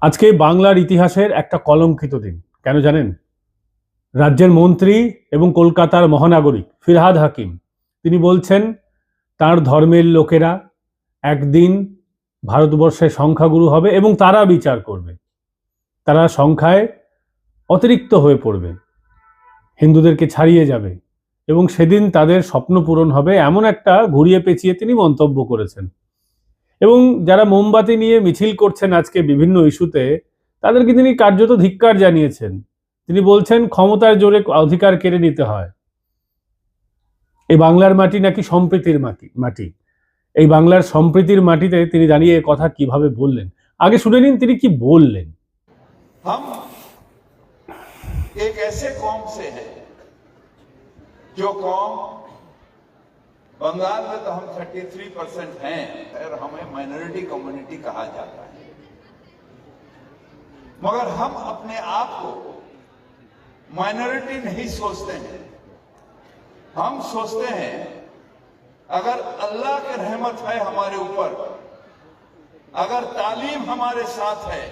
আজকে বাংলার ইতিহাসের একটা কলঙ্কিত দিন। কেন জানেন? রাজ্যের মন্ত্রী এবং কলকাতার মহানাগরিক ফিরহাদ হাকিম, তিনি বলছেন, তার ধর্মের লোকেরা একদিন ভারতবর্ষে সংখ্যাগুরু হবে এবং তারা বিচার করবে। তারা সংখ্যায় অতিরিক্ত হয়ে পড়বে। হিন্দুদেরকে ছাড়িয়ে যাবে এবং সেদিন তাদের স্বপ্ন পূরণ হবে। এমন একটা ঘুরিয়ে পেঁচিয়ে তিনি মন্তব্য করেছেন। এবং যারা মোমবাতি নিয়ে মিছিল করছেন আজকে বিভিন্ন ইস্যুতে তাদেরকে তিনি কার্যত ধিক্কার জানিয়েছেন তিনি বলছেন ক্ষমতার জোরে অধিকার কেড়ে নিতে হয় এই বাংলার মাটি নাকি সম্প্রীতির মাটি মাটি এই বাংলার সম্প্রীতির মাটিতে তিনি দাঁড়িয়ে এ কথা কিভাবে বললেন আগে শুনে নিন তিনি কি বললেন हम एक ऐसे कौम से हैं जो कौम बंगाल में तो हम 33 परसेंट हैं और हमें माइनॉरिटी कम्युनिटी कहा जाता है। मगर हम अपने आप को माइनॉरिटी नहीं सोचते हैं। हम सोचते हैं, अगर अल्लाह की रहमत है हमारे ऊपर, अगर तालीम हमारे साथ है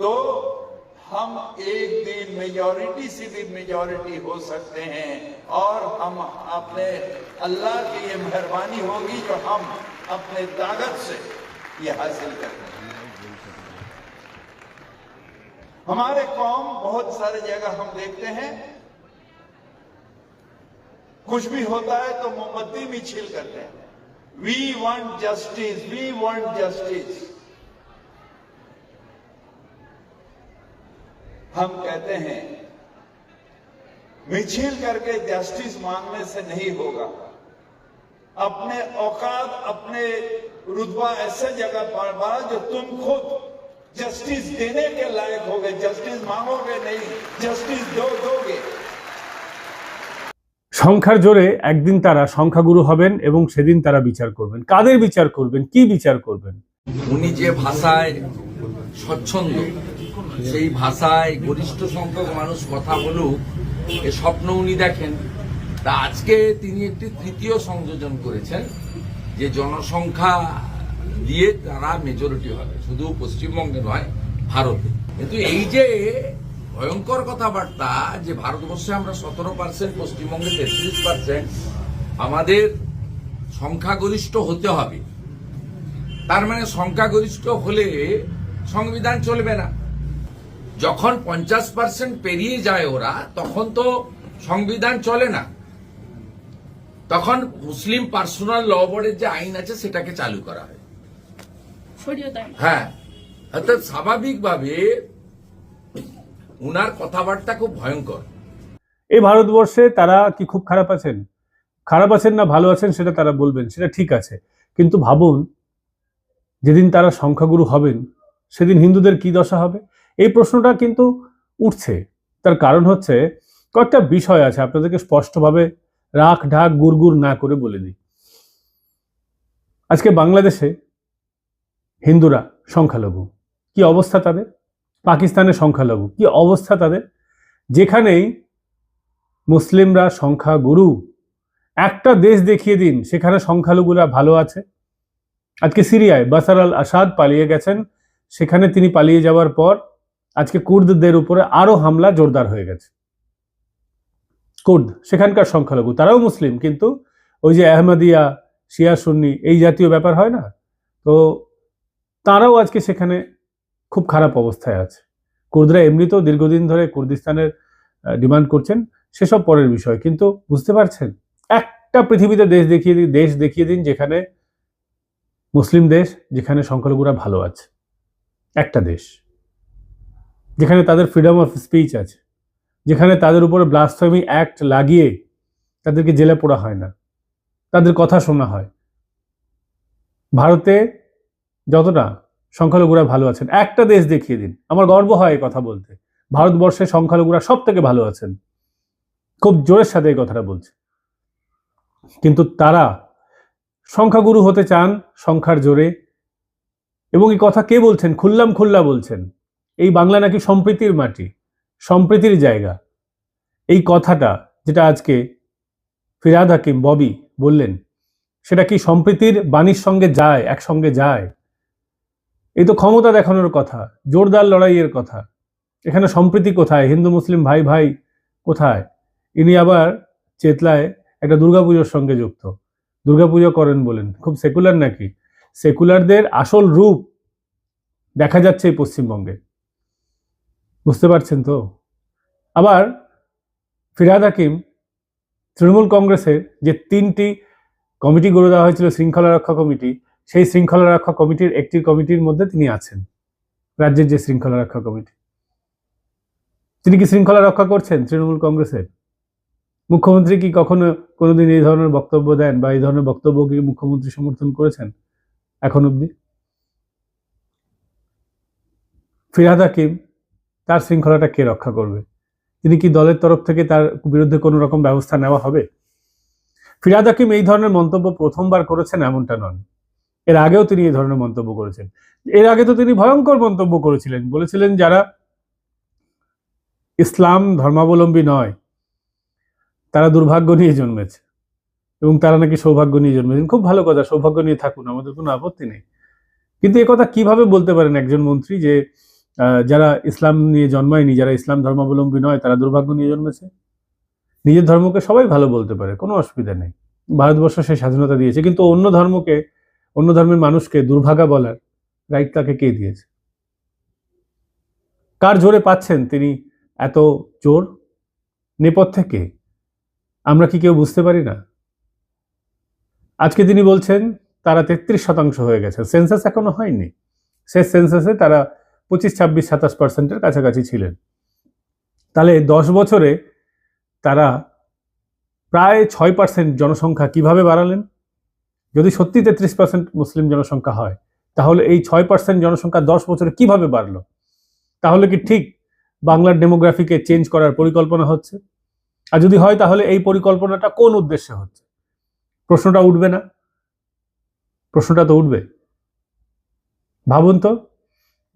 तो हम एक दिन मेजॉरिटी से भी मेजॉरिटी हो सकते हैं और हम अपने अल्लाह की ये मेहरबानी होगी जो हम अपने ताकत से ये हासिल करते हमारे कौम बहुत सारे जगह हम देखते हैं। कुछ भी होता है तो मोमबत्ती भी छील करते हैं। We want justice we want justice हम कहते हैं मिछिल करके जस्टिस मांगने से नहीं होगा अपने औकात अपने रुतबा ऐसे जगह पर बड़ा जो तुम खुद जस्टिस देने के लायक हो गए जस्टिस मांगोगे नहीं जस्टिस दो दोगे সংখ্যার জোরে একদিন তারা সংখ্যাগুরু হবেন এবং সেদিন তারা বিচার করবেন কাদের বিচার করবেন কি বিচার করবেন উনি যে ভাষায় স্বচ্ছন্দ সেই ভাষায় গরিষ্ঠ সংখ্যক মানুষ কথা বলুক, এ স্বপ্ন উনি দেখেন। তা আজকে তিনি একটি তৃতীয় সংযোজন করেছেন, যে জনসংখ্যা দিয়ে তারা মেজরিটি হবে, শুধু পশ্চিমবঙ্গে নয়, ভারতে। কিন্তু এই যে ভয়ঙ্কর কথাবার্তা, যে ভারতবর্ষে আমরা সতেরো পার্সেন্ট পশ্চিমবঙ্গে তেত্রিশ পার্সেন্ট আমাদের সংখ্যাগরিষ্ঠ হতে হবে। তার মানে সংখ্যাগরিষ্ঠ হলে সংবিধান চলবে না। যখন পঞ্চাশ পার্সেন্ট পেরিয়ে যায় ওরা তখন তো সংবিধান চলে না। তখন মুসলিম পার্সোনাল ল বোর্ডের যে আইন আছে সেটাকে চালু করা হয়। হ্যাঁ। অর্থাৎ স্বাভাবিকভাবে উনার কথাবার্তা খুব ভয়ঙ্কর। এই ভারতবর্ষে তারা কি খুব খারাপ আছেন? খারাপ আছেন না ভালো আছেন সেটা তারা বলবেন সেটা ঠিক আছে। কিন্তু ভাবুন যেদিন তারা সংখ্যাগুরু হবেন সেদিন হিন্দুদের কি দশা হবে? এই প্রশ্নটা কিন্তু উঠছে। তার কারণ হচ্ছে কয়েকটা বিষয় আছে, আপনাদেরকে স্পষ্টভাবে রাখ ঢাক গুড়গুড় না করে বলে দিই। আজকে বাংলাদেশে হিন্দুরা সংখ্যালঘু। কি অবস্থা তাদের? পাকিস্তানের সংখ্যালঘু। কি অবস্থা তাদের? যেখানেই মুসলিমরা সংখ্যাগুরু, একটা দেশ দেখিয়ে দিন, সেখানে সংখ্যালঘুরা ভালো আছে। আজকে সিরিয়ায় বাসার আল আসাদ পালিয়ে গেছেন, সেখানে তিনি পালিয়ে যাওয়ার পর আজকে কুর্দদের উপরে আরও হামলা জোরদার হয়ে গেছে। কুর্দ, সেখানকার সংখ্যালঘু, তারাও মুসলিম, কিন্তু ওই যে আহমদিয়া, শিয়া, সুন্নি, এই জাতীয় ব্যাপার হয় না? তো তারাও আজকে সেখানে খুব খারাপ অবস্থায় আছে। কুর্দরা এমনিতেও দীর্ঘদিন ধরে কুর্দিস্তানের ডিমান্ড করছেন, সেসব পরের বিষয়। কিন্তু বুঝতে পারছেন, একটা পৃথিবীতে দেশ দেখিয়ে দিন, দেশ দেখিয়ে দিন যেখানে মুসলিম দেশ, যেখানে সংখ্যালঘুরা ভালো আছে। একটা দেশ। যেখানে তাদের ফ্রিডম অফ স্পিচ আছে, যেখানে তাদের উপরে ব্লাসফেমি অ্যাক্ট লাগিয়ে তাদেরকে জেলে পোড়া হয় না। তাদের কথা শোনা হয়। ভারতে যতটা সংখ্যালঘুরা ভালো আছেন, একটা দেশ দেখিয়ে দিন, আমার গর্ব হয় এই কথা বলতে। ভারতবর্ষে সংখ্যালঘুরা সব থেকে ভালো আছেন। খুব জোরের সাথে এই কথাটা বলছে। কিন্তু তারা সংখ্যাগুরু হতে চান সংখ্যার জোরে। এবং এই কথা কে বলছেন? খুল্লাম খুল্লা বলছেন। এই বাংলা নাকি সম্প্রীতির মাটি, সম্প্রীতির জায়গা। এই কথাটা যেটা আজকে ফিরাদ হাকিম ববি বললেন, সেটা কি সম্প্রীতির বাণীর সঙ্গে যায়, একসঙ্গে যায়? এই তো ক্ষমতা দেখানোর কথা, জোরদার লড়াইয়ের কথা। এখানে সম্প্রীতি কোথায়? হিন্দু, মুসলিম, ভাই ভাই কোথায়? ইনি আবার চেতলায় একটা দুর্গাপুজোর সঙ্গে যুক্ত। দুর্গাপুজো করেন বলেন, খুব সেকুলার নাকি? সেকুলারদের আসল রূপ দেখা যাচ্ছে এই পশ্চিমবঙ্গে। বুঝতে পারছেন তো? আবার ফিরাদ হাকিম তৃণমূল কংগ্রেসের যে তিনটি কমিটি গড়ে দেওয়া হয়েছিল, শৃঙ্খলা রক্ষা কমিটি, সেই শৃঙ্খলা রক্ষা কমিটির একটি কমিটির মধ্যে তিনি আছেন, রাজ্যের যে শৃঙ্খলা রক্ষা কমিটি। তিনি কি শৃঙ্খলা রক্ষা করছেন তৃণমূল কংগ্রেসের? মুখ্যমন্ত্রী কি কখনো কোনোদিন এই ধরনের বক্তব্য দেন বা এই ধরনের বক্তব্য কি মুখ্যমন্ত্রী সমর্থন করেছেন এখন অবধি? ফিরাদ হাকিম তার শৃঙ্খলাটা কে রক্ষা করবে? তিনি কি দলের তরফ থেকে তার বিরুদ্ধে কোনো রকম ব্যবস্থা নেওয়া হবে? ফিরাদ হাকিম এই ধরনের মন্তব্য প্রথমবার করেছেন এমনটা নন। এর আগেও তিনি এই ধরনের মন্তব্য করেছেন। এর আগে তো তিনি ভয়ঙ্কর মন্তব্য করেছিলেন। বলেছিলেন যারা ইসলাম ধর্মাবলম্বী নয়, তারা দুর্ভাগ্য নিয়ে জন্মেছে এবং তারা নাকি সৌভাগ্য নিয়ে জন্মেছেন খুব ভালো কথা, সৌভাগ্য নিয়ে থাকুন, আমাদের কোনো আপত্তি নেই। কিন্তু কথা কীভাবে বলতে পারেন একজন মন্ত্রী যে যারা ইসলাম নিয়ে জন্মায়নি, যারা ইসলাম ধর্মাবলম্বী নয়, তারা দুর্ভাগ্য নিয়ে জন্মেছে। নিজের ধর্মকে সবাই ভালো বলতে পারে, কোনো অসুবিধা নেই। ভারতবর্ষ সে স্বাধীনতা দিয়েছে, কিন্তু অন্য ধর্মকে, অন্য ধর্মের মানুষকে দুর্ভাগা বলার রাইট তাকে কে দিয়েছে? কার জোরে পাচ্ছেন তিনি এত জোর? নেপথ্যে কে? আমরা কি কেউ বুঝতে পারি না? আজকে তিনি বলছেন, তারা তেত্রিশ শতাংশ হয়ে গেছে। সেন্সাস এখনও হয়নি। শেষ সেন্সাসে তারা পঁচিশ, ছাব্বিশ, সাতাশ পার্সেন্টের কাছাকাছি ছিলেন। তাহলে দশ বছরে তারা প্রায় ছয় পার্সেন্ট জনসংখ্যা কীভাবে বাড়ালেন? যদি সত্যি তেত্রিশ পার্সেন্ট মুসলিম জনসংখ্যা হয়, তাহলে এই ছয় পার্সেন্ট জনসংখ্যা দশ বছরে কীভাবে বাড়লো? তাহলে কি ঠিক বাংলার ডেমোগ্রাফিকে চেঞ্জ করার পরিকল্পনা হচ্ছে? আর যদি হয়, তাহলে এই পরিকল্পনাটা কোন উদ্দেশ্যে হচ্ছে? প্রশ্নটা উঠবে না। প্রশ্নটা তো উঠবে। ভাবুন তো।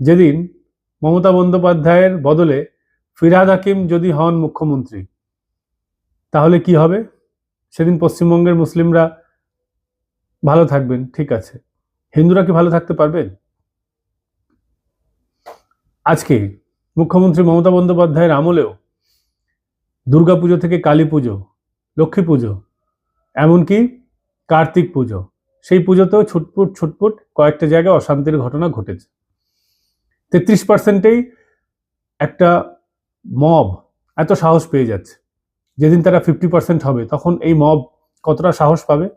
যেদিন মমতা বন্দ্যোপাধ্যায়ের বদলে ফিরহাদ হাকিম যদি হন মুখ্যমন্ত্রী, তাহলে কি হবে? সেদিন পশ্চিমবঙ্গের মুসলিমরা ভালো থাকবেন, ঠিক আছে। হিন্দুরা কি ভালো থাকতে পারবেন? আজকে মুখ্যমন্ত্রী মমতা বন্দ্যোপাধ্যায়ের আমলেও দুর্গাপুজো থেকে কালী পুজো, লক্ষ্মী পুজো, এমনকি কার্তিক পুজো, সেই পুজোতেও ছুটপুট ছুটপুট কয়েকটা জায়গায় অশান্তির ঘটনা ঘটেছে। তেত্রিশ পার্সেন্টেই একটা মব এত সাহস পেয়ে যাচ্ছে। যেদিন তারা ফিফটি পার্সেন্ট হবে, তখন এই মব কতটা সাহস পাবে?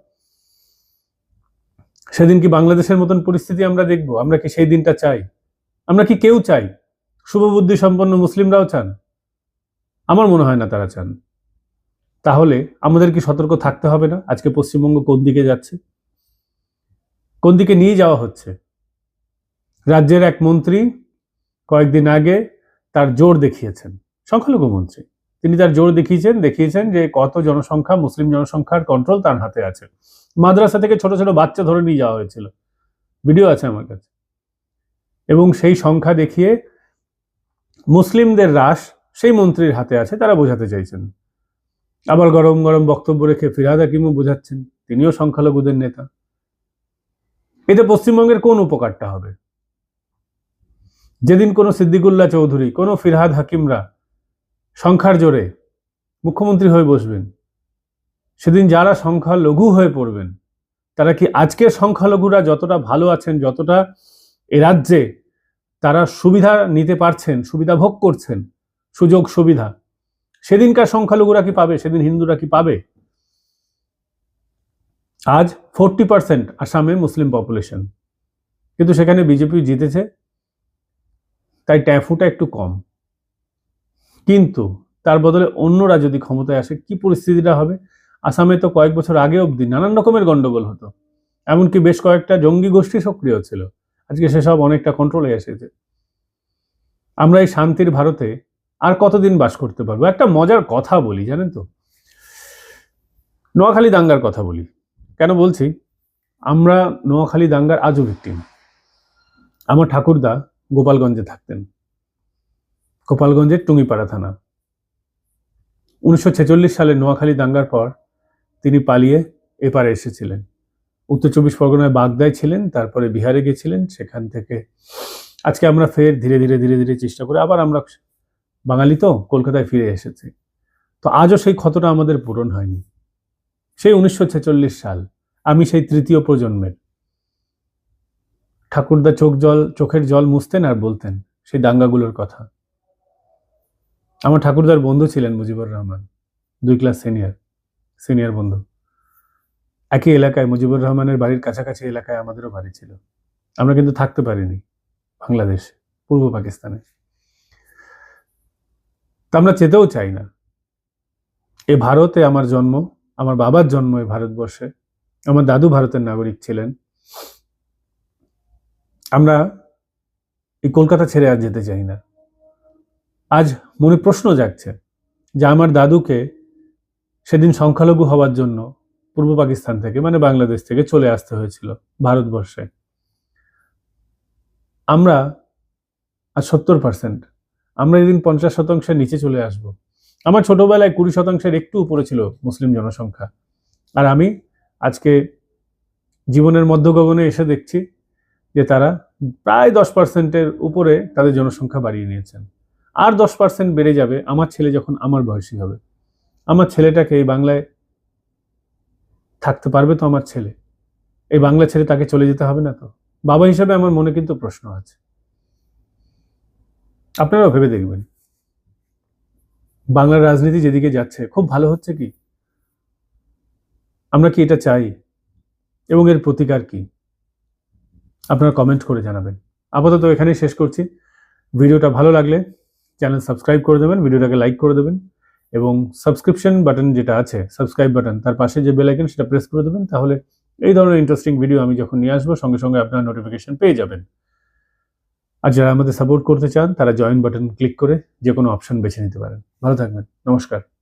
সেদিন কি বাংলাদেশের মতন পরিস্থিতি আমরা দেখব? আমরা কি সেই দিনটা চাই? আমরা কি কেউ চাই? শুভবুদ্ধি সম্পন্ন মুসলিমরাও চান? আমার মনে হয় না তারা চান। তাহলে আমাদের কি সতর্ক থাকতে হবে না? আজকে পশ্চিমবঙ্গ কোন দিকে যাচ্ছে? কোন দিকে নিয়ে যাওয়া হচ্ছে? রাজ্যের এক মন্ত্রী কয়েকদিন আগে তার জোর দেখিয়েছেন। সংখ্যালঘু মন্ত্রী। তিনি তার জোর দেখিয়েছেন দেখিয়েছেন যে কত জনসংখ্যা, মুসলিম জনসংখ্যার কন্ট্রোল তার হাতে আছে। মাদ্রাসা থেকে ছোট ছোট বাচ্চা ধরে নিয়ে যাওয়া হয়েছিল। ভিডিও আছে আমার কাছে। এবং সেই সংখ্যা দেখিয়ে মুসলিমদের হ্রাস সেই মন্ত্রীর হাতে আছে, তারা বোঝাতে চাইছেন। আবার গরম গরম বক্তব্য রেখে ফিরাদ হাকিমও বোঝাচ্ছেন, তিনিও সংখ্যালঘুদের নেতা। এতে পশ্চিমবঙ্গের কোন উপকারটা হবে? যেদিন কোনো সিদ্দিকুল্লাহ চৌধুরী, কোনো ফিরহাদ হাকিমরা সংখ্যার জোরে মুখ্যমন্ত্রী হয়ে বসবেন, সেদিন যারা সংখ্যালঘু হয়ে পড়বেন, তারা কি আজকের সংখ্যালঘুরা যতটা ভালো আছেন, যতটা এ রাজ্যে তারা সুবিধা নিতে পারছেন, সুবিধা ভোগ করছেন, সুযোগ সুবিধা, সেদিনকার সংখ্যালঘুরা কি পাবে, সেদিন হিন্দুরা কি পাবে? আজ ফোরটি পার্সেন্ট আসামে মুসলিম পপুলেশন কিন্তু সেখানে বিজেপি জিতেছে তাই ট্যাফুটা একটু কম। কিন্তু তার বদলে অন্যরা যদি ক্ষমতায় আসে, কি পরিস্থিতিটা হবে? আসামে তো কয়েক বছর আগে অবধি নানান রকমের গন্ডগোল হতো। এমনকি বেশ কয়েকটা জঙ্গি গোষ্ঠী সক্রিয় ছিল। আজকে সেসব অনেকটা কন্ট্রোলে এসেছে। আমরা এই শান্তির ভারতে আর কতদিন বাস করতে পারব? একটা মজার কথা বলি, জানেন তো? নোয়াখালী দাঙ্গার কথা বলি। কেন বলছি? আমরা নোয়াখালী দাঙ্গার আজও ভিক্টিম আমার ঠাকুরদা গোপালগঞ্জে থাকতেন। গোপালগঞ্জের টুঙ্গিপাড়া থানা। উনিশশো ছেচল্লিশ সালে নোয়াখালী দাঙ্গার পর তিনি পালিয়ে এপারে এসেছিলেন। উত্তর চব্বিশ পরগনায় বাগদায় ছিলেন, তারপরে বিহারে গেছিলেন সেখান থেকে আজকে আমরা ফের ধীরে ধীরে ধীরে ধীরে চেষ্টা করে আবার আমরা বাঙালি তো, কলকাতায় ফিরে এসেছি। তো আজও সেই ক্ষতটা আমাদের পূরণ হয়নি। সেই উনিশশো ছেচল্লিশ সাল, আমি সেই তৃতীয় প্রজন্মের। ঠাকুরদা চোখ জল, চোখের জল মুছতেন আর বলতেন সেই দাঙ্গাগুলোর কথা। আমার ঠাকুরদার বন্ধু ছিলেন মুজিবুর রহমান, দুই ক্লাস সিনিয়র সিনিয়র বন্ধু। একই এলাকায় মুজিবুর রহমানের বাড়ির কাছাকাছি এলাকায় আমাদেরও বাড়ি ছিল। আমরা কিন্তু থাকতে পারিনি বাংলাদেশ, পূর্ব পাকিস্তানে। তা আমরা চেতেও চাই না। এ ভারতে আমার জন্ম, আমার বাবার জন্ম এই ভারতবর্ষে। আমার দাদু ভারতের নাগরিক ছিলেন। আমরা এই কলকাতা ছেড়ে আর যেতে চাই না। আজ মনে প্রশ্ন জাগছে যে আমার দাদুকে সেদিন সংখ্যালঘু হওয়ার জন্য পূর্ব পাকিস্তান থেকে মানে বাংলাদেশ থেকে চলে আসতে হয়েছিল ভারতবর্ষে। আমরা আর সত্তর পার্সেন্ট আমরা এদিন পঞ্চাশ শতাংশের নিচে চলে আসব। আমার ছোটবেলায় কুড়ি শতাংশের একটু উপরে ছিল মুসলিম জনসংখ্যা। আর আমি আজকে জীবনের মধ্যগগনে এসে দেখছি যে তারা প্রায় দশ পার্সেন্টের উপরে তাদের জনসংখ্যা বাড়িয়ে নিয়েছেন। আর দশ পার্সেন্ট বেড়ে যাবে আমার ছেলে যখন আমার বয়সী হবে। আমার ছেলেটাকে এই বাংলায় থাকতে পারবে তো আমার ছেলে? এই বাংলা ছেড়ে তাকে চলে যেতে হবে না তো? বাবা হিসাবে আমার মনে কিন্তু প্রশ্ন আছে। আপনারাও ভেবে দেখবেন। বাংলার রাজনীতি যেদিকে যাচ্ছে, খুব ভালো হচ্ছে কি? আমরা কি এটা চাই? এবং এর প্রতিকার কি? আপনারা কমেন্ট করে জানাবেন। আপাতত এখানেই শেষ করছি। ভিডিওটা ভালো লাগলে চ্যানেল সাবস্ক্রাইব করে দেবেন, ভিডিওটাকে লাইক করে দেবেন এবং সাবস্ক্রিপশন বাটন যেটা আছে সাবস্ক্রাইব বাটন তার পাশে যে বেল আইকন সেটা প্রেস করে দেবেন, তাহলে এই ধরনের ইন্টারেস্টিং ভিডিও আমি যখন নিয়ে আসব, সঙ্গে সঙ্গে আপনারা নোটিফিকেশন পেয়ে যাবেন। আর যারা আমাদের সাপোর্ট করতে চান, তারা জয়েন বাটন ক্লিক করে যে কোনো অপশন বেছে নিতে পারেন। ভালো থাকবেন। নমস্কার।